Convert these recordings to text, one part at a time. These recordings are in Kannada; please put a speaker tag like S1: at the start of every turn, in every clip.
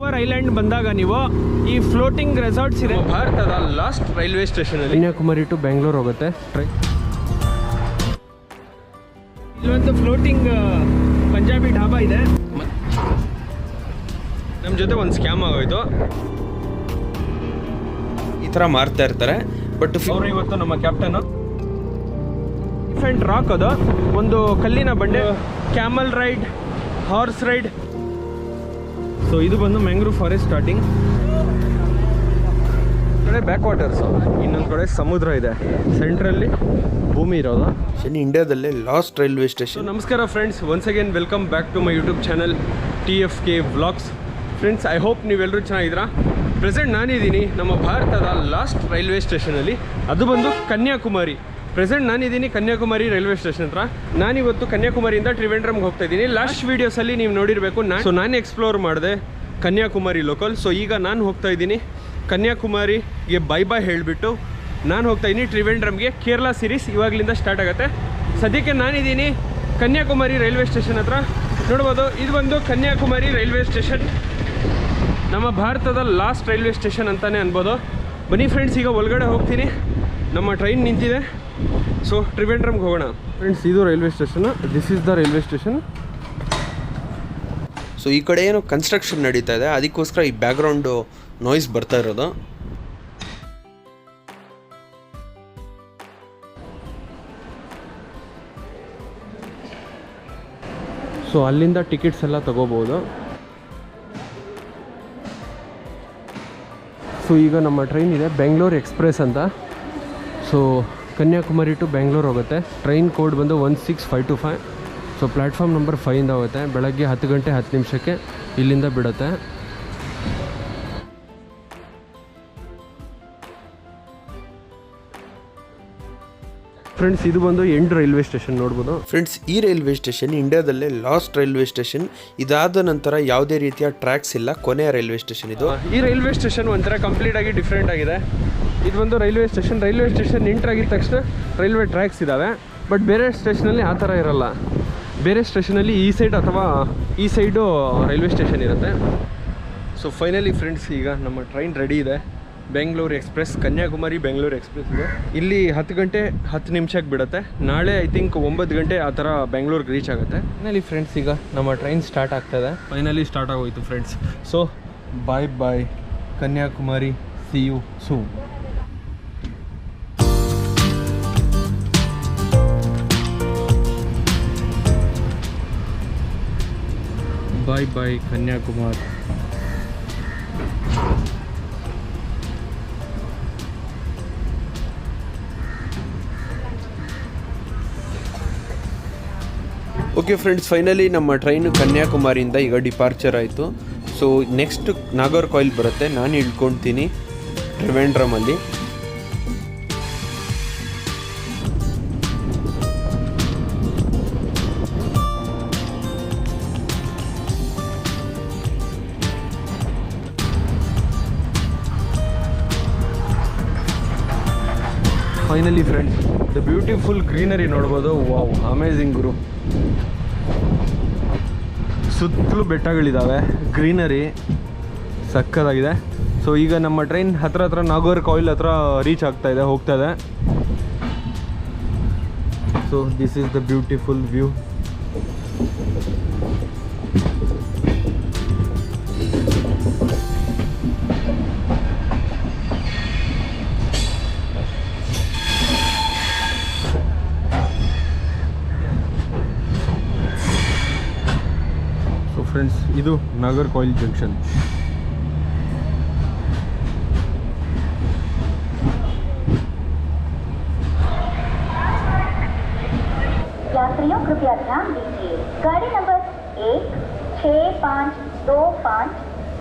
S1: ಓವರ್ ಐಲ್ಯಾಂಡ್ ಬಂದಾಗ ನೀವು ಈ ಫ್ಲೋಟಿಂಗ್ ರೆಸಾರ್ಟ್ಸ್ ಇದೆ. ಭಾರತದ ಲಾಸ್ಟ್ ರೈಲ್ವೆ ಸ್ಟೇಷನ್ ಅಲ್ಲಿ. ಕನ್ಯಾಕುಮಾರಿ ಟು ಬೆಂಗಳೂರು ಹೋಗುತ್ತೆ. ಟ್ರೈ ಇಲ್ಲೊಂದು ಫ್ಲೋಟಿಂಗ್ ಪಂಜಾಬಿ ಢಾಬಾ ಇದೆ. ನಮ್ಮ ಜೊತೆ ಒಂದು ಸ್ಕ್ಯಾಮ್ ಆಗೋಯ್ತು.
S2: ಈ ಥರ ಮಾರ್ತಾ ಇರ್ತಾರೆ. ಬಟ್
S1: ಅವರು ಇವತ್ತು ನಮ್ಮ ಕ್ಯಾಪ್ಟನ್ ಡಿಫ್ರೆಂಟ್ ರಾಕ್ ಅದು. ಒಂದು ಕಲ್ಲಿನ ಬಂಡೆ. Camel ride horse ride so ಇದು ಬಂದು ಮ್ಯಾಂಗ್ರೂವ್ ಫಾರೆಸ್ಟ್ ಸ್ಟಾರ್ಟಿಂಗ್ ಕಡೆ ಬ್ಯಾಕ್ ವಾಟರ್ಸ್ ಇನ್ನೊಂದು ಕಡೆ ಸಮುದ್ರ ಇದೆ. ಸೆಂಟ್ರಲ್ಲಿ ಭೂಮಿ ಇರೋದು.
S2: ಶನಿ ಇಂಡಿಯಾದಲ್ಲೇ ಲಾಸ್ಟ್ ರೈಲ್ವೆ ಸ್ಟೇಷನ್
S1: ನಮಸ್ಕಾರ friends once again welcome back to my YouTube channel T F K vlogs friends I hope ನೀವೆಲ್ಲರೂ ಚೆನ್ನಾಗಿದ್ದೀರಾ? ಪ್ರೆಸೆಂಟ್ ನಾನಿದ್ದೀನಿ ನಮ್ಮ ಭಾರತದ ಲಾಸ್ಟ್ ರೈಲ್ವೆ ಸ್ಟೇಷನಲ್ಲಿ ಅದು ಬಂದು ಕನ್ಯಾಕುಮಾರಿ ಪ್ರೆಸೆಂಟ್ ನಾನು ನಾನಿದ್ದೀನಿ ಕನ್ಯಾಕುಮಾರಿ ರೈಲ್ವೆ ಸ್ಟೇಷನ್ ಹತ್ರ. ನಾನಿವತ್ತು ಕನ್ಯಾಕುಮಾರಿಯಿಂದ ತ್ರಿವೆಂಡ್ರಮ್ಗೆ ಹೋಗ್ತಾ ಇದ್ದೀನಿ. ಲಾಸ್ಟ್ ವೀಡಿಯೋಸಲ್ಲಿ ನೀವು ನೋಡಿರಬೇಕು. ನಾನು ಸೊ ನಾನು ಎಕ್ಸ್ಪ್ಲೋರ್ ಮಾಡಿದೆ ಕನ್ಯಾಕುಮಾರಿ ಲೋಕಲ್ ಸೊ ಈಗ ನಾನು ಹೋಗ್ತಾ ಇದ್ದೀನಿ ಕನ್ಯಾಕುಮಾರಿಗೆ ಬೈ ಬೈ ಹೇಳಿಬಿಟ್ಟು. ನಾನು ಹೋಗ್ತಾ ಇದ್ದೀನಿ ತ್ರಿವೆಂಡ್ರಮ್ಗೆ ಕೇರಳ ಸೀರೀಸ್ ಇವಾಗಲಿಂದ ಸ್ಟಾರ್ಟ್ ಆಗುತ್ತೆ. ಸದ್ಯಕ್ಕೆ ನಾನಿದ್ದೀನಿ ಕನ್ಯಾಕುಮಾರಿ ರೈಲ್ವೆ ಸ್ಟೇಷನ್ ಹತ್ರ. ನೋಡ್ಬೋದು, ಇದು ಬಂದು ಕನ್ಯಾಕುಮಾರಿ ರೈಲ್ವೆ ಸ್ಟೇಷನ್. ನಮ್ಮ ಭಾರತದ ಲಾಸ್ಟ್ ರೈಲ್ವೆ ಸ್ಟೇಷನ್ ಅಂತಲೇ ಅನ್ಬೋದು. ಬನ್ನಿ ಫ್ರೆಂಡ್ಸ್ ಈಗ ಒಳಗಡೆ ಹೋಗ್ತೀನಿ. ನಮ್ಮ ಟ್ರೈನ್ ನಿಂತಿದೆ. ಸೊ ಟ್ರಿವೆಂಡ್ರಮ್ಗೆ ಹೋಗೋಣ. ಫ್ರೆಂಡ್ಸ್ ಇದು railway station this is the railway station
S2: so ಈ ಕಡೆ ಏನು ಕನ್ಸ್ಟ್ರಕ್ಷನ್ ನಡೀತಾ ಇದೆ. ಅದಕ್ಕೋಸ್ಕರ ಈ ಬ್ಯಾಕ್ಗ್ರೌಂಡು ನಾಯ್ಸ್ ಬರ್ತಾ ಇರೋದು.
S1: ಸೊ ಅಲ್ಲಿಂದ ಟಿಕೆಟ್ಸ್ ಎಲ್ಲ ತಗೋಬೋದು. ಸೊ ಈಗ ನಮ್ಮ ಟ್ರೈನ್ ಇದೆ. ಬೆಂಗಳೂರು ಎಕ್ಸ್ಪ್ರೆಸ್ ಅಂತ. ಸೊ ಕನ್ಯಾಕುಮಾರಿ ಟು ಬೆಂಗಳೂರು ಹೋಗುತ್ತೆ. ಟ್ರೈನ್ ಕೋಡ್ ಬಂದು one six five two five. So platform number ಫೈವಿಂದ ಹೋಗುತ್ತೆ. ಬೆಳಗ್ಗೆ ಹತ್ತು ಗಂಟೆ ಹತ್ತು ನಿಮಿಷಕ್ಕೆ ಇಲ್ಲಿಂದ ಬಿಡುತ್ತೆ. ಫ್ರೆಂಡ್ಸ್ ಇದು ಬಂದು ಎಂಡ್ ರೈಲ್ವೆ ಸ್ಟೇಷನ್ ನೋಡ್ಬೋದು.
S2: ಫ್ರೆಂಡ್ಸ್ ಈ ರೈಲ್ವೆ ಸ್ಟೇಷನ್ ಇಂಡಿಯಾದಲ್ಲೇ ಲಾಸ್ಟ್ ರೈಲ್ವೆ ಸ್ಟೇಷನ್. ಇದಾದ ನಂತರ ಯಾವುದೇ ರೀತಿಯ ಟ್ರ್ಯಾಕ್ಸ್ ಇಲ್ಲ. ಕೊನೆಯ ರೈಲ್ವೆ ಸ್ಟೇಷನ್ ಇದು.
S1: ಈ ರೈಲ್ವೆ ಸ್ಟೇಷನ್ ಒಂಥರ ಕಂಪ್ಲೀಟ್ ಆಗಿ ಡಿಫ್ರೆಂಟ್ ಆಗಿದೆ. ಇದು ಒಂದು railway station. Railway station enter ಆಗಿದ ತಕ್ಷಣ ರೈಲ್ವೆ ಟ್ರ್ಯಾಕ್ಸ್ ಇದ್ದಾವೆ ಬಟ್ ಬೇರೆ ಸ್ಟೇಷನಲ್ಲಿ ಆ ಥರ ಇರೋಲ್ಲ. ಬೇರೆ ಸ್ಟೇಷನಲ್ಲಿ ಈ ಸೈಡ್ ಅಥವಾ ಈ ಸೈಡು ರೈಲ್ವೆ ಸ್ಟೇಷನ್ ಇರುತ್ತೆ. ಸೊ ಫೈನಲಿ ಫ್ರೆಂಡ್ಸ್ ಈಗ ನಮ್ಮ ಟ್ರೈನ್ ರೆಡಿ ಇದೆ. ಬೆಂಗಳೂರು ಎಕ್ಸ್ಪ್ರೆಸ್, ಕನ್ಯಾಕುಮಾರಿ, ಬೆಂಗಳೂರು ಎಕ್ಸ್ಪ್ರೆಸ್ ಇಲ್ಲಿ ಹತ್ತು ಗಂಟೆ ಹತ್ತು ನಿಮಿಷಕ್ಕೆ ಬಿಡುತ್ತೆ ನಾಳೆ ಐ ಥಿಂಕ್ ಒಂಬತ್ತು ಗಂಟೆ ಆ ಥರ ಬೆಂಗಳೂರಿಗೆ ರೀಚ್ ಆಗುತ್ತೆ. ಫೈನಲಿ ಫ್ರೆಂಡ್ಸ್ ಈಗ ನಮ್ಮ ಟ್ರೈನ್ ಸ್ಟಾರ್ಟ್ ಆಗ್ತದೆ ಫೈನಲಿ ಸ್ಟಾರ್ಟ್ ಆಗೋಯ್ತು friends so bye bye Kanyakumari see you soon bye bye Kanyakumar
S2: okay friends finally ನಮ್ಮ ಟ್ರೈನು ಕನ್ಯಾಕುಮಾರಿಯಿಂದ ಈಗ ಡಿಪಾರ್ಚರ್ ಆಯಿತು. ಸೊ ನೆಕ್ಸ್ಟ್ ನಾಗರ್ ಕಾಯಿಲ್ ಬರುತ್ತೆ. ನಾನು ಇಳ್ಕೊತೀನಿ ಟ್ರಿವೆಂಡ್ರಮಲ್ಲಿ
S1: finally friends the beautiful greenery ನೋಡ್ಬೋದು. ವಾವ್ ಅಮೇಝಿಂಗ್ ಗುರು. ಸುತ್ತಲೂ ಬೆಟ್ಟಗಳಿದ್ದಾವೆ ಗ್ರೀನರಿ ಸಕ್ಕತ್ತಾಗಿದೆ. ಸೊ ಈಗ ನಮ್ಮ ಟ್ರೈನ್ ಹತ್ರ ಹತ್ರ ನಾಗೋರ್ ಕಾಯಿಲ್ ಹತ್ರ ರೀಚ್ ಆಗ್ತಾ ಇದೆ, ಹೋಗ್ತಾ ಇದೆ. So this is the beautiful view friends ಇದು ನಾಗರ್ ಕಾಯಿಲ್ ಜಂಕ್ಷನ್
S3: यात्रियों कृपया ध्यान दीजिए गाड़ी नंबर एक छः पाँच दो पाँच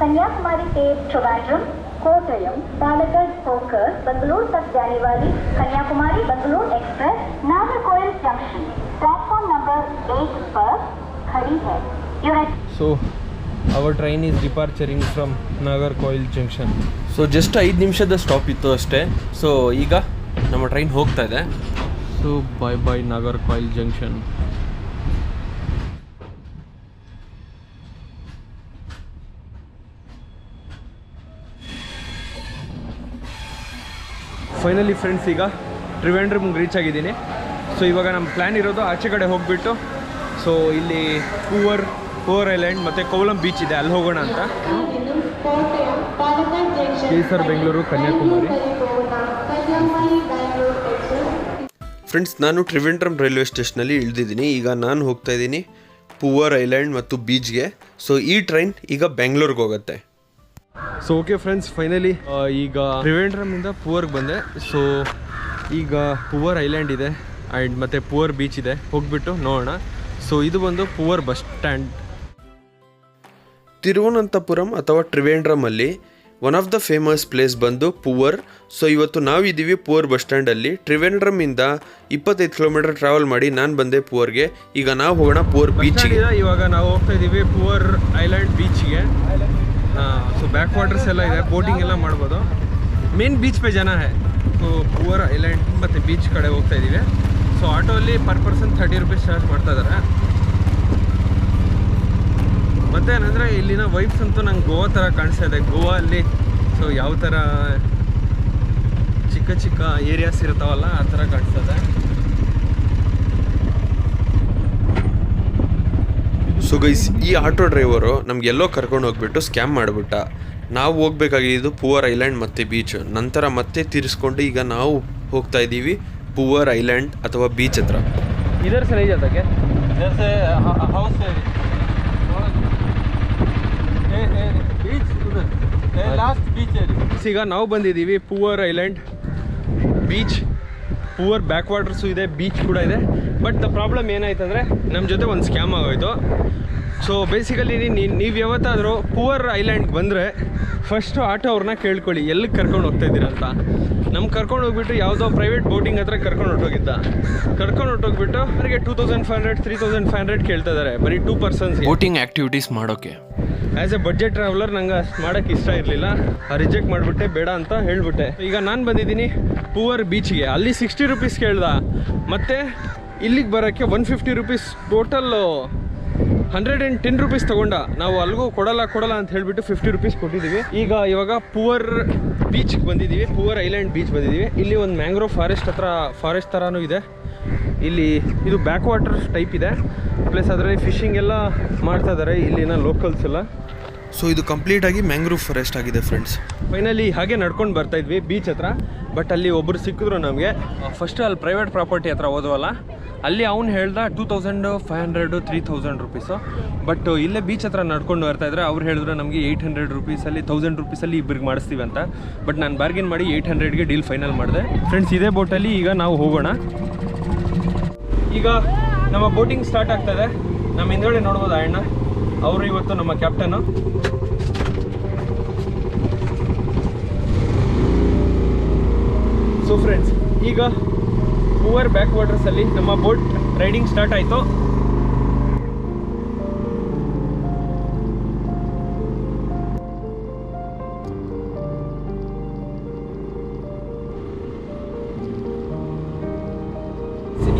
S3: कन्याकुमारी से ट्रिवांड्रम कोटयम पालगढ़ होकर बेंगलुरु तक जाने वाली Kanyakumari Bengaluru express Nagercoil junction platform number एक पर खड़ी है Your
S1: So our train is departuring from Nagercoil junction
S2: so just ಐದು ನಿಮಿಷದ ಸ್ಟಾಪ್ ಇತ್ತು ಅಷ್ಟೇ. ಸೊ ಈಗ ನಮ್ಮ ಟ್ರೈನ್ ಹೋಗ್ತಾ ಇದೆ.
S1: So bye bye Nagercoil junction finally friends ಈಗ ತ್ರಿವೇಂದ್ರಮ್ಗೆ ರೀಚ್ ಆಗಿದ್ದೀನಿ. ಸೊ ಇವಾಗ ನಮ್ಮ ಪ್ಲ್ಯಾನ್ ಇರೋದು ಆಚೆ ಕಡೆ ಹೋಗಿಬಿಟ್ಟು. ಸೊ ಇಲ್ಲಿ ಪೂವರ್ ಪೂವರ್ ಐಲ್ಯಾಂಡ್ ಮತ್ತು ಕೋವಲಂ ಬೀಚ್ ಇದೆ. ಅಲ್ಲಿ ಹೋಗೋಣ ಅಂತ. ಕೇಸರ್ ಬೆಂಗಳೂರು ಕನ್ಯಾಕುಮಾರಿ.
S2: ಫ್ರೆಂಡ್ಸ್ ನಾನು ಟ್ರಿವೆಂಡ್ರಮ್ ರೈಲ್ವೆ ಸ್ಟೇಷನಲ್ಲಿ ಇಳಿದಿದ್ದೀನಿ. ಈಗ ನಾನು ಹೋಗ್ತಾ ಇದ್ದೀನಿ ಪೂವರ್ ಐಲ್ಯಾಂಡ್ ಮತ್ತು ಬೀಚ್ಗೆ. ಸೊ ಈ ಟ್ರೈನ್ ಈಗ ಬೆಂಗಳೂರಿಗೆ ಹೋಗುತ್ತೆ.
S1: ಸೊ ಓಕೆ ಫ್ರೆಂಡ್ಸ್ ಫೈನಲಿ ಈಗ ತ್ರಿವೇಂಡ್ರಮಿಂದ ಪೂವರ್ಗೆ ಬಂದೆ. ಸೊ ಈಗ ಪೂವರ್ ಐಲ್ಯಾಂಡ್ ಇದೆ. ಆ್ಯಂಡ್ ಮತ್ತು ಪೂವರ್ ಬೀಚ್ ಇದೆ. ಹೋಗ್ಬಿಟ್ಟು ನೋಡೋಣ. ಸೊ ಇದು ಬಂದು ಪೂವರ್ ಬಸ್ ಸ್ಟ್ಯಾಂಡ್.
S2: ತಿರುವನಂತಪುರಂ ಅಥವಾ ಟ್ರಿವೇಂಡ್ರಮಲ್ಲಿ one of the famous place ಬಂದು ಪೂವರ್. ಸೊ ಇವತ್ತು ನಾವಿದ್ದೀವಿ ಪುವರ್ ಬಸ್ ಸ್ಟ್ಯಾಂಡಲ್ಲಿ. ಟ್ರಿವೆಂಡ್ರಮಿಂದ ಇಪ್ಪತ್ತೈದು ಕಿಲೋಮೀಟರ್ ಟ್ರಾವೆಲ್ ಮಾಡಿ ನಾನು ಬಂದೆ ಪೂವರ್ಗೆ. ಈಗ ನಾವು ಹೋಗೋಣ ಪೂವರ್ ಬೀಚ್ಗೆ
S1: ಇವಾಗ ನಾವು ಹೋಗ್ತಾ ಇದ್ದೀವಿ ಪೂವರ್ ಐಲ್ಯಾಂಡ್ ಬೀಚ್ಗೆ ಸೊ ಬ್ಯಾಕ್ ವಾಟರ್ಸ್ ಎಲ್ಲ ಇದೆ ಬೋಟಿಂಗ್ ಎಲ್ಲ ಮಾಡ್ಬೋದು. ಮೇನ್ ಬೀಚ್ ಪೇ ಜನ ಹೇ. ಸೊ ಪೂವರ್ ಐಲ್ಯಾಂಡ್ ಮತ್ತು ಬೀಚ್ ಕಡೆ ಹೋಗ್ತಾ ಇದ್ದೀವಿ so ಆಟೋಲ್ಲಿ per person thirty rupees charge ಮಾಡ್ತಾ ಇದ್ದಾರೆ ಮತ್ತೇನಂದರೆ ಇಲ್ಲಿನ ವೈಬ್ಸ್ ಅಂತೂ ನಂಗೆ ಗೋವಾ ಥರ ಕಾಣಿಸ್ತಾ ಇದೆ. ಗೋವಾ ಅಲ್ಲಿ ಸೊ ಯಾವ ಥರ ಚಿಕ್ಕ ಚಿಕ್ಕ ಏರಿಯಾಸ್ ಇರ್ತಾವಲ್ಲ ಆ ಥರ ಕಾಣಿಸ್ತದೆ
S2: ಸೊ ಗೈಸ್ ಈ ಆಟೋ ಡ್ರೈವರು ನಮ್ಗೆ ಎಲ್ಲೋ ಕರ್ಕೊಂಡು ಹೋಗ್ಬಿಟ್ಟು ಸ್ಕ್ಯಾಮ್ ಮಾಡಿಬಿಟ್ಟ. ನಾವು ಹೋಗ್ಬೇಕಾಗಿದ್ದು ಪುವರ್ ಐಲ್ಯಾಂಡ್ ಮತ್ತೆ ಬೀಚ್ ನಂತರ ಮತ್ತೆ ತೀರಿಸ್ಕೊಂಡು ಈಗ ನಾವು ಹೋಗ್ತಾ ಇದ್ದೀವಿ ಪುವರ್ ಐಲ್ಯಾಂಡ್ ಅಥವಾ ಬೀಚ್ ಹತ್ರ.
S1: ಇದರ ಸರ್ ಹೌಸ್ ಈಗ ನಾವು ಬಂದಿದ್ದೀವಿ Poovar island beach. Poovar back waters ಇದೆ, ಬೀಚ್ ಕೂಡ ಇದೆ. ಬಟ್ ದ ಪ್ರಾಬ್ಲಮ್ ಏನಾಯ್ತಂದರೆ ನಮ್ಮ ಜೊತೆ ಒಂದು ಸ್ಕ್ಯಾಮ್ ಆಗೋಯ್ತು. ಸೊ ಬೇಸಿಕಲಿ ನೀವು ಯಾವತ್ತಾದರೂ ಪೂವರ್ ಐಲ್ಯಾಂಡ್ಗೆ ಬಂದರೆ ಫಸ್ಟು ಆಟೋ ಅವ್ರನ್ನ ಕೇಳ್ಕೊಳ್ಳಿ, ಎಲ್ಲಿಗೆ ಕರ್ಕೊಂಡು ಹೋಗ್ತಾ ಅಂತ. ನಮ್ಗೆ ಕರ್ಕೊಂಡು ಹೋಗ್ಬಿಟ್ಟು ಯಾವುದೋ ಪ್ರೈವೇಟ್ ಬೋಟಿಂಗ್ ಹತ್ರ ಕರ್ಕೊಂಡು ಹೊಟ್ಟೋಗಿದ್ದ ಕರ್ಕೊಂಡು ಹೊಟ್ಟೋಗ್ಬಿಟ್ಟು ಅವರಿಗೆ two thousand five hundred three thousand five hundred ಕೇಳ್ತಾ ಇದ್ದಾರೆ ಬರೀ ಟೂ ಪರ್ಸನ್ಸ್
S2: ಬೋಟಿಂಗ್ ಆ್ಯಕ್ಟಿವಿಟೀಸ್ ಮಾಡೋಕ್ಕೆ
S1: ಆ್ಯಸ್ ಎ ಬಜೆಟ್ ಟ್ರಾವೆಲರ್ ನಂಗೆ ಮಾಡೋಕ್ಕೆ ಇಷ್ಟ ಇರಲಿಲ್ಲ. ರಿಜೆಕ್ಟ್ ಮಾಡಿಬಿಟ್ಟೆ ಬೇಡ ಅಂತ ಹೇಳಿಬಿಟ್ಟೆ. ಈಗ ನಾನು ಬಂದಿದ್ದೀನಿ ಪೂವರ್ ಬೀಚ್ಗೆ ಅಲ್ಲಿ ಸಿಕ್ಸ್ಟಿ ರುಪೀಸ್ ಕೇಳ್ದ. ಮತ್ತು ಇಲ್ಲಿಗೆ ಬರೋಕ್ಕೆ one fifty rupees total hundred and ten rupees ತಗೊಂಡ ನಾವು ಅಲ್ಲಿಗೂ ಕೊಡಲ್ಲ ಕೊಡಲ್ಲ ಅಂತ ಹೇಳಿಬಿಟ್ಟು ಫಿಫ್ಟಿ ರುಪೀಸ್ ಕೊಟ್ಟಿದ್ದೀವಿ. ಈಗ ಇವಾಗ ಪುವರ್ ಬೀಚ್ಗೆ ಬಂದಿದ್ದೀವಿ, ಪುವರ್ ಐಲ್ಯಾಂಡ್ ಬೀಚ್ ಬಂದಿದ್ದೀವಿ. ಇಲ್ಲಿ ಒಂದು ಮ್ಯಾಂಗ್ರೋವ್ ಫಾರೆಸ್ಟ್ ಹತ್ರ ಫಾರೆಸ್ಟ್ ಥರನೂ ಇದೆ. ಇಲ್ಲಿ ಇದು ಬ್ಯಾಕ್ ವಾಟರ್ ಟೈಪ್ ಇದೆ. ಪ್ಲಸ್ ಅದರಲ್ಲಿ ಫಿಶಿಂಗ್ ಎಲ್ಲ ಮಾಡ್ತಾ ಇದ್ದಾರೆ ಇಲ್ಲಿನ ಲೋಕಲ್ಸ್ ಎಲ್ಲ.
S2: ಸೊ ಇದು ಕಂಪ್ಲೀಟ್ ಆಗಿ ಮ್ಯಾಂಗ್ರೋವ್ ಫಾರೆಸ್ಟ್ ಆಗಿದೆ ಫ್ರೆಂಡ್ಸ್
S1: ಫೈನಲಿ ಹಾಗೆ ನಡ್ಕೊಂಡು ಬರ್ತಾ ಇದ್ವಿ ಬೀಚ್ ಹತ್ರ. ಬಟ್ ಅಲ್ಲಿ ಒಬ್ಬರು ಸಿಕ್ಕಿದ್ರು ನಮಗೆ. ಫಸ್ಟ್ ಅಲ್ಲಿ ಪ್ರೈವೇಟ್ ಪ್ರಾಪರ್ಟಿ ಹತ್ರ ಹೋದವಲ್ಲ. ಅಲ್ಲಿ ಅವ್ನು ಹೇಳ್ದ two thousand five hundred three thousand rupees but ಇಲ್ಲೇ ಬೀಚ್ ಹತ್ರ ನಡ್ಕೊಂಡು ಬರ್ತಾ ಇದ್ರೆ ಅವ್ರು ಹೇಳಿದ್ರು ನಮಗೆ ಏಯ್ಟ್ ಹಂಡ್ರೆಡ್ ರುಪೀಸಲ್ಲಿ ತೌಸಂಡ್ ರುಪೀಸಲ್ಲಿ ಇಬ್ಬರಿಗೆ ಮಾಡಿಸ್ತೀವಿ ಅಂತ. ಬಟ್ ನಾನು ಬಾರ್ಗಿನ್ ಮಾಡಿ ಏಯ್ಟ್ ಹಂಡ್ರೆಡ್ಗೆ ಡೀಲ್ ಫೈನಲ್ ಮಾಡಿದೆ. ಫ್ರೆಂಡ್ಸ್ ಇದೇ ಬೋಟಲ್ಲಿ ಈಗ ನಾವು ಹೋಗೋಣ. ಈಗ ನಮ್ಮ ಬೋಟಿಂಗ್ ಸ್ಟಾರ್ಟ್ ಆಗ್ತದೆ ನಮ್ಮ ಹಿಂದ್ಗಡೆ ನೋಡ್ಬೋದು ಅಣ್ಣ. ಅವರು ಇವತ್ತು ನಮ್ಮ ಕ್ಯಾಪ್ಟನು ಸೊ ಫ್ರೆಂಡ್ಸ್ ಈಗ ಪೂವರ್ ಬ್ಯಾಕ್ ವಾಟರ್ಸಲ್ಲಿ ನಮ್ಮ ಬೋಟ್ ರೈಡಿಂಗ್ ಸ್ಟಾರ್ಟ್ ಆಯಿತು.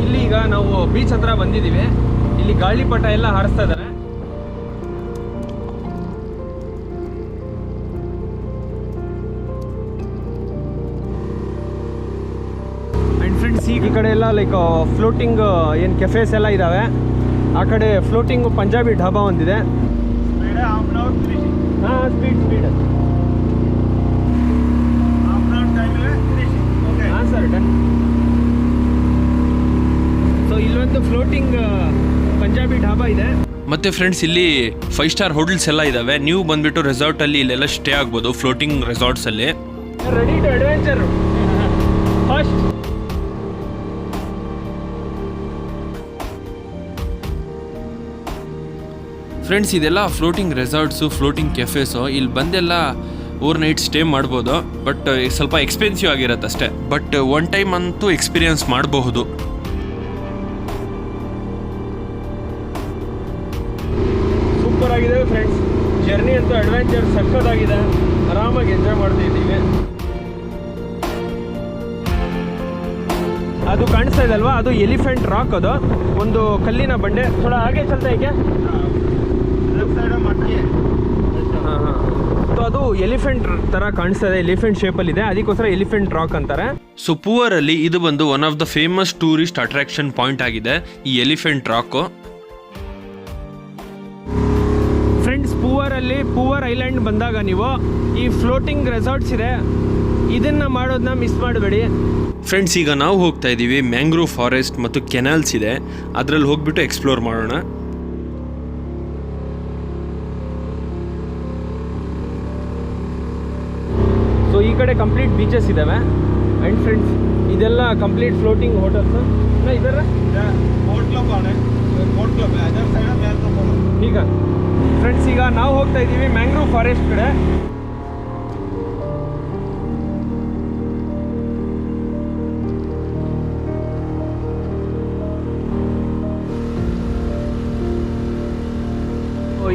S1: ಇಲ್ಲಿ ಈಗ ನಾವು ಬೀಚ್ ಹತ್ರ ಬಂದಿದ್ದೀವಿ. ಇಲ್ಲಿ ಗಾಳಿಪಟ ಎಲ್ಲ ಹಾರಿಸ್ತಾ ಇದ್ದಾರೆ. ಕಡೆ ಎಲ್ಲ ಲೈಕ್ ಫ್ಲೋಟಿಂಗ್ ಏನು ಕೆಫೇಸ್ ಎಲ್ಲ ಇದ್ದಾವೆ ಆ ಕಡೆ ಫ್ಲೋಟಿಂಗ್ ಪಂಜಾಬಿ ಢಾಬಾ ಒಂದಿದೆ. ಹಾಂ ಸ್ಪೀಡ್ ಸ್ಪೀಡ್ ಹಾಂ ಸರ್ ಡನ್ ಸೊ ಇಲ್ಲೊಂದು ಫ್ಲೋಟಿಂಗ್ ಪಂಜಾಬಿ ಢಾಬಾ ಇದೆ.
S2: ಮತ್ತೆ ಫ್ರೆಂಡ್ಸ್ ಇಲ್ಲಿ ಫೈವ್ ಸ್ಟಾರ್ ಹೋಟೆಲ್ಸ್ ಎಲ್ಲ ಇದಾವೆ. ನೀವು ಬಂದ್ಬಿಟ್ಟು ರೆಸಾರ್ಟ್ ಅಲ್ಲಿ ಇಲ್ಲೆಲ್ಲ ಸ್ಟೇ ಆಗ್ಬೋದು floating ರೆಸಾರ್ಟ್ಸಲ್ಲಿ
S1: ready to adventure first
S2: friends ಇದೆಲ್ಲ ಫ್ಲೋಟಿಂಗ್ ರೆಸಾರ್ಟ್ಸು ಫ್ಲೋಟಿಂಗ್ ಕೆಫೆಸು ಇಲ್ಲಿ ಬಂದೆಲ್ಲ ಓವರ್ ನೈಟ್ ಸ್ಟೇ ಮಾಡ್ಬೋದು ಬಟ್ ಸ್ವಲ್ಪ ಎಕ್ಸ್ಪೆನ್ಸಿವ್ ಆಗಿರುತ್ತೆ ಅಷ್ಟೇ. ಬಟ್ ಒನ್ ಟೈಮ್ ಅಂತೂ ಎಕ್ಸ್ಪೀರಿಯನ್ಸ್ ಮಾಡಬಹುದು.
S1: ಸೂಪರ್ ಆಗಿದೆ ಫ್ರೆಂಡ್ಸ್ ಜರ್ನಿ ಅಂತೂ ಅಡ್ವೆಂಚರ್ ಸಕ್ಕತ್ತಾಗಿದೆ ಆರಾಮಾಗಿ ಎಂಜಾಯ್ ಮಾಡ್ತಿದ್ದೀವಿ ಅದು ಕಾಣಿಸ್ತಾ ಇದೆ ಅಲ್ವಾ? ಅದು ಎಲಿಫೆಂಟ್ ರಾಕ್ ಅದು. ಒಂದು ಕಲ್ಲಿನ ಬಂಡೆ. ಥೋಡ ಹಾಗೆ ಚಲ್ತಾ ಇದೆಯಾ? ಸೊ ಅದು ಎಲಿಫೆಂಟ್ ಥರ ಕಾಣಿಸ್ತಾ ಇದೆ ಎಲಿಫೆಂಟ್ ಶೇಪಲ್ಲಿದೆ ಅದಕ್ಕೋಸ್ಕರ ಎಲಿಫೆಂಟ್ ರಾಕ್ ಅಂತಾರೆ.
S2: ಸೊ ಪೂವರಲ್ಲಿ ಇದು ಬಂದು one of the famous tourist attraction point ಆಗಿದೆ ಈ ಎಲಿಫೆಂಟ್ ರಾಕ್
S1: ಫ್ರೆಂಡ್ಸ್ ಪೂವರಲ್ಲಿ ಪೂವರ್ ಐಲ್ಯಾಂಡ್ ಬಂದಾಗ ನೀವು ಈ ಫ್ಲೋಟಿಂಗ್ ರೆಸಾರ್ಟ್ಸ್ ಇದೆ. ಇದನ್ನು ಮಾಡೋದನ್ನ ಮಿಸ್ ಮಾಡಬೇಡಿ.
S2: ಫ್ರೆಂಡ್ಸ್ ಈಗ ನಾವು ಹೋಗ್ತಾ ಇದ್ದೀವಿ ಮ್ಯಾಂಗ್ರೋವ್ ಫಾರೆಸ್ಟ್ ಮತ್ತು ಕೆನಾಲ್ಸ್ ಇದೆ. ಅದರಲ್ಲಿ ಹೋಗ್ಬಿಟ್ಟು ಎಕ್ಸ್ಪ್ಲೋರ್ ಮಾಡೋಣ.
S1: ಈ ಕಡೆ ಕಂಪ್ಲೀಟ್ ಬೀಚಸ್ ಇದ್ದಾವೆ ಆ್ಯಂಡ್ ಫ್ರೆಂಡ್ಸ್ ಇದೆಲ್ಲ ಕಂಪ್ಲೀಟ್ ಫ್ಲೋಟಿಂಗ್ ಹೋಟೆಲ್ಸ್ ಇದರ? ಈಗ ಫ್ರೆಂಡ್ಸ್ ಈಗ ನಾವು ಹೋಗ್ತಾ ಇದ್ದೀವಿ ಮ್ಯಾಂಗ್ರೋ ಫಾರೆಸ್ಟ್ ಕಡೆ.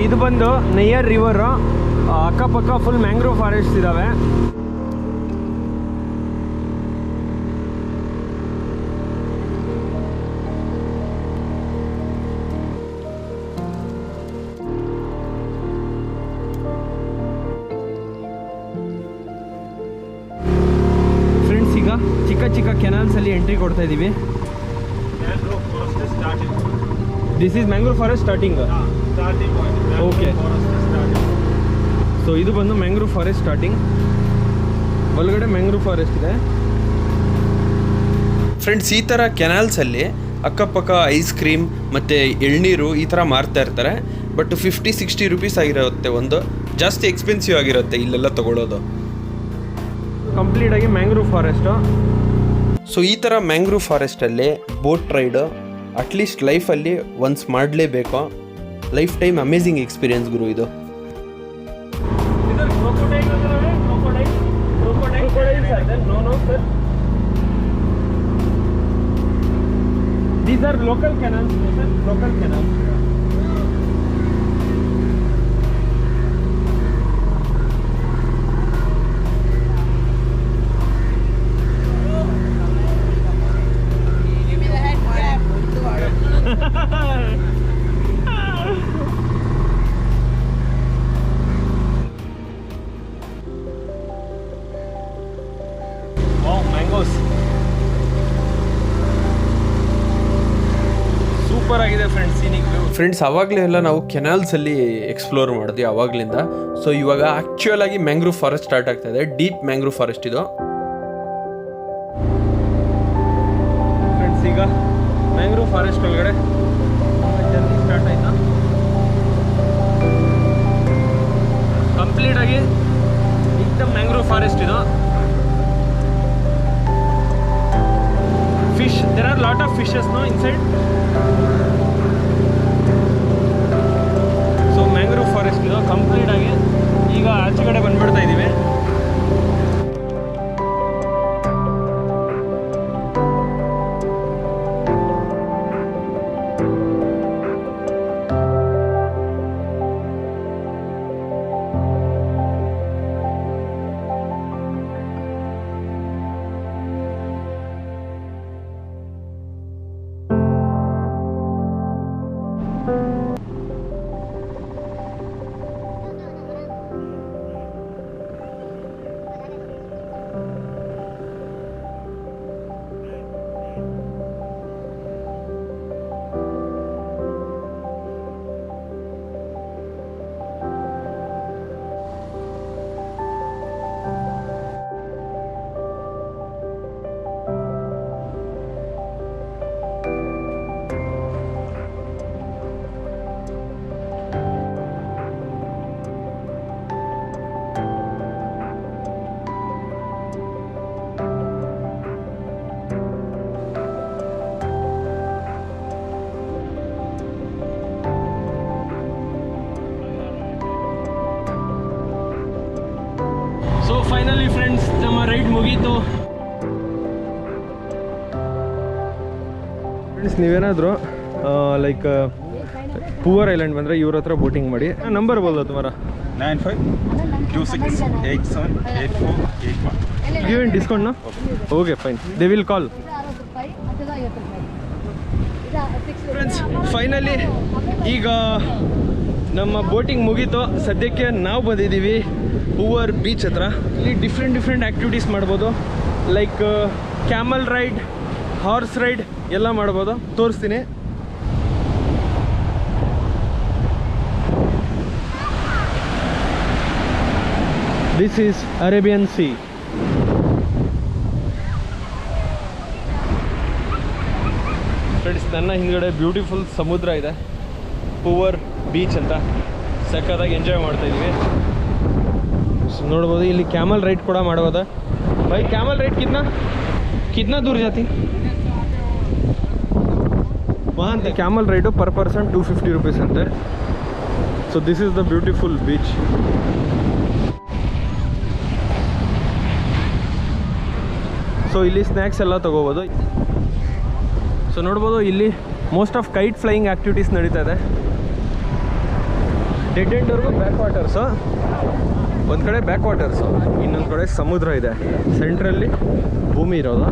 S1: ಇದು ಬಂದು ನೈಯರ್ ರಿವರು ಅಕ್ಕಪಕ್ಕ ಫುಲ್ ಮ್ಯಾಂಗ್ರೋವ್ ಫಾರೆಸ್ಟ್ ಇದ್ದಾವೆ ಎಂಟ್ರಿ ಕೊಡ್ತಾ ಇದ್ದೀವಿ this is
S4: mangrove forest starting
S1: okay so ಇದು ಬಂದು ಮ್ಯಾಂಗ್ರೂವ್ ಫಾರೆಸ್ಟ್ ಸ್ಟಾರ್ಟಿಂಗ್ ಒಳಗಡೆ ಮ್ಯಾಂಗ್ರೂವ್ ಫಾರೆಸ್ಟ್ ಇದೆ.
S2: ಫ್ರೆಂಡ್ಸ್ ಈ ಥರ ಕೆನಾಲ್ಸಲ್ಲಿ ಅಕ್ಕಪಕ್ಕ ಐಸ್ ಕ್ರೀಮ್ ಮತ್ತು ಎಳ್ನೀರು ಈ ಥರ ಮಾರ್ತಾ ಇರ್ತಾರೆ. ಬಟ್ ಫಿಫ್ಟಿ ಸಿಕ್ಸ್ಟಿ ರುಪೀಸ್ ಆಗಿರುತ್ತೆ ಒಂದು. ಜಾಸ್ತಿ ಎಕ್ಸ್ಪೆನ್ಸಿವ್ ಆಗಿರುತ್ತೆ ಇಲ್ಲೆಲ್ಲ ತಗೊಳ್ಳೋದು
S1: ಕಂಪ್ಲೀಟಾಗಿ ಮ್ಯಾಂಗ್ರೂವ್ ಫಾರೆಸ್ಟು
S2: ಸೊ ಈ ಥರ ಮ್ಯಾಂಗ್ರೂವ್ ಫಾರೆಸ್ಟಲ್ಲಿ ಬೋಟ್ ರೈಡು ಅಟ್ಲೀಸ್ಟ್ ಲೈಫಲ್ಲಿ ಒನ್ಸ್ ಮಾಡಲೇಬೇಕು. ಲೈಫ್ ಟೈಮ್ ಅಮೇಝಿಂಗ್ ಎಕ್ಸ್ಪೀರಿಯನ್ಸ್ ಗುರು ಇದು.
S1: Local are local canals. Super ಆಗಿದೆ ಫ್ರೆಂಡ್ಸ್ ಸೀನಿಕ್ ವ್ಯೂ
S2: ಫ್ರೆಂಡ್ಸ್ ಅವಾಗಲೇ ಎಲ್ಲ ನಾವು ಕೆನಾಲ್ಸಲ್ಲಿ ಎಕ್ಸ್ಪ್ಲೋರ್ ಮಾಡಿದ್ವಿ ಅವಾಗಲಿಂದ. ಸೊ ಇವಾಗ ಆಕ್ಚುಯಲ್ ಆಗಿ ಮ್ಯಾಂಗ್ರೂವ್ ಫಾರೆಸ್ಟ್ ಸ್ಟಾರ್ಟ್ ಆಗ್ತಾ ಇದೆ. ಡೀಪ್ ಮ್ಯಾಂಗ್ರೂವ್ ಫಾರೆಸ್ಟ್ ಇದು.
S1: ಫ್ರೆಂಡ್ಸ್ ಈಗ ಮ್ಯಾಂಗ್ರೂವ್ ಫಾರೆಸ್ಟ್ ಒಳಗಡೆ ಜರ್ನಿ ಸ್ಟಾರ್ಟ್ ಆಯ್ತಾ? ಕಂಪ್ಲೀಟ್ ಆಗಿ ಇಕ್ದಮ್ ಮ್ಯಾಂಗ್ರೂವ್ ಫಾರೆಸ್ಟ್ ಇದು. Lot of fishes no inside so mangrove forest ಇದು ಕಂಪ್ಲೀಟ್ ಆಗಿ ಈಗ ಆಚೆ ಕಡೆ ಬಂದ್ಬಿಡ್ತಾ ಇದ್ದೀವಿ ಮುಗೀತು ಫ್ರೆಂಡ್ಸ್ ನೀವೇನಾದರೂ ಲೈಕ್ ಪೂವರ್ ಐಲ್ಯಾಂಡ್ ಬಂದರೆ ಇವ್ರ ಹತ್ರ ಬೋಟಿಂಗ್ ಮಾಡಿ. ನಂಬರ್ ಬೋಲ್ದ ತುಮಾರ?
S4: Nine
S1: five two six eight seven eight four eight one.
S5: ಏನು ಡಿಸ್ಕೌಂಟ್ನ okay fine they will call
S1: friends finally ಈಗ ನಮ್ಮ ಬೋಟಿಂಗ್ ಮುಗೀತು. ಸದ್ಯಕ್ಕೆ ನಾವು ಬಂದಿದ್ದೀವಿ. ಪೂವರ್ ಬೀಚ್ ಹತ್ರ. ಇಲ್ಲಿ ಡಿಫ್ರೆಂಟ್ ಡಿಫ್ರೆಂಟ್ ಆ್ಯಕ್ಟಿವಿಟೀಸ್ ಮಾಡ್ಬೋದು. Like camel ride horse ride ಎಲ್ಲ ಮಾಡ್ಬೋದು. ತೋರಿಸ್ತೀನಿ. This is Arabian sea friends ನನ್ನ ಹಿಂದ್ಗಡೆ ಬ್ಯೂಟಿಫುಲ್ ಸಮುದ್ರ ಇದೆ. ಪೂವರ್ ಬೀಚ್ ಅಂತ. ಸಕ್ಕತ್ತಾಗಿ ಎಂಜಾಯ್ ಮಾಡ್ತಾ ಇದೀವಿ. ನೋಡ್ಬೋದು ಇಲ್ಲಿ ಕ್ಯಾಮಲ್ ರೈಡ್ ಕೂಡ ಮಾಡ್ಬೋದಾ? ಬೈ ಕ್ಯಾಮಲ್ ರೈಡ್ ಕಿತ್ನಾ ಕಿತ್ನಾ ದೂರ ಜಾತಿ? ಮಹಾಂತ ಅಂತ. Camel ride per person two fifty rupees ಅಂತೆ. So this is the beautiful beach so ಇಲ್ಲಿ ಸ್ನ್ಯಾಕ್ಸ್ ಎಲ್ಲ ತೊಗೋಬೋದು. ಸೊ ನೋಡ್ಬೋದು ಇಲ್ಲಿ most of kite flying activities ನಡೀತಾ ಇದೆ. ಡೆಡ್ ಎಂಡ್ವರೆಗೂ ಬ್ಯಾಕ್ ವಾಟರ್ಸು ಒಂದು ಕಡೆ ಬ್ಯಾಕ್ ವಾಟರ್ಸು ಇನ್ನೊಂದು ಕಡೆ ಸಮುದ್ರ ಇದೆ. ಸೆಂಟ್ರಲ್ಲಿ ಭೂಮಿ ಇರೋದು.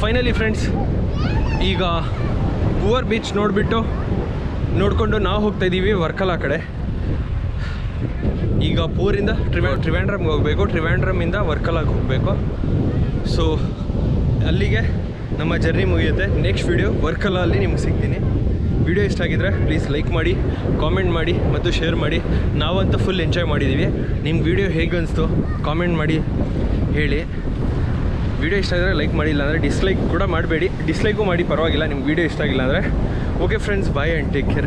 S1: ಫೈನಲಿ ಫ್ರೆಂಡ್ಸ್ ಈಗ ಪುವರ್ ಬೀಚ್ ನೋಡಿಬಿಟ್ಟು ನೋಡಿಕೊಂಡು ನಾವು ಹೋಗ್ತಾ ಇದ್ದೀವಿ ವರ್ಕಲ ಕಡೆ. ಈಗ ಪೂರಿಂದ ಟ್ರಿವ್ಯಾ ಟ್ರಿವ್ಯಾಂಡ್ರಮ್ಗೆ ಹೋಗಬೇಕು. ಟ್ರಿವ್ಯಾಂಡ್ರಮಿಂದ ವರ್ಕಲಾಗೆ ಹೋಗಬೇಕು. ಸೊ ಅಲ್ಲಿಗೆ ನಮ್ಮ ಜರ್ನಿ ಮುಗಿಯುತ್ತೆ. ನೆಕ್ಸ್ಟ್ ವಿಡಿಯೋ ವರ್ಕಲಲ್ಲಿ ನಿಮ್ಗೆ ಸಿಗ್ತೀನಿ. ವಿಡಿಯೋ ಇಷ್ಟ ಆಗಿದ್ರೆ ಪ್ಲೀಸ್ ಲೈಕ್ ಮಾಡಿ ಕಾಮೆಂಟ್ ಮಾಡಿ ಮತ್ತು ಶೇರ್ ಮಾಡಿ. ನಾವಂತೂ ಫುಲ್ ಎಂಜಾಯ್ ಮಾಡಿದ್ದೀವಿ ನಿಮ್ಗೆ ವಿಡಿಯೋ ಹೇಗೆ ಅನಿಸ್ತು ಕಾಮೆಂಟ್ ಮಾಡಿ, ಹೇಳಿ. ವಿಡಿಯೋ ಇಷ್ಟ ಆಗಿದ್ರೆ ಲೈಕ್ ಮಾಡಿಲ್ಲ ಅಂದರೆ ಡಿಸ್ಲೈಕ್ ಕೂಡ ಮಾಡಬೇಡಿ. ಡಿಸ್ಲೈಕು ಮಾಡಿ, ಪರವಾಗಿಲ್ಲ. ನಿಮ್ಗೆ ವಿಡಿಯೋ ಇಷ್ಟ ಆಗಿಲ್ಲ ಅಂದರೆ okay friends bye and take care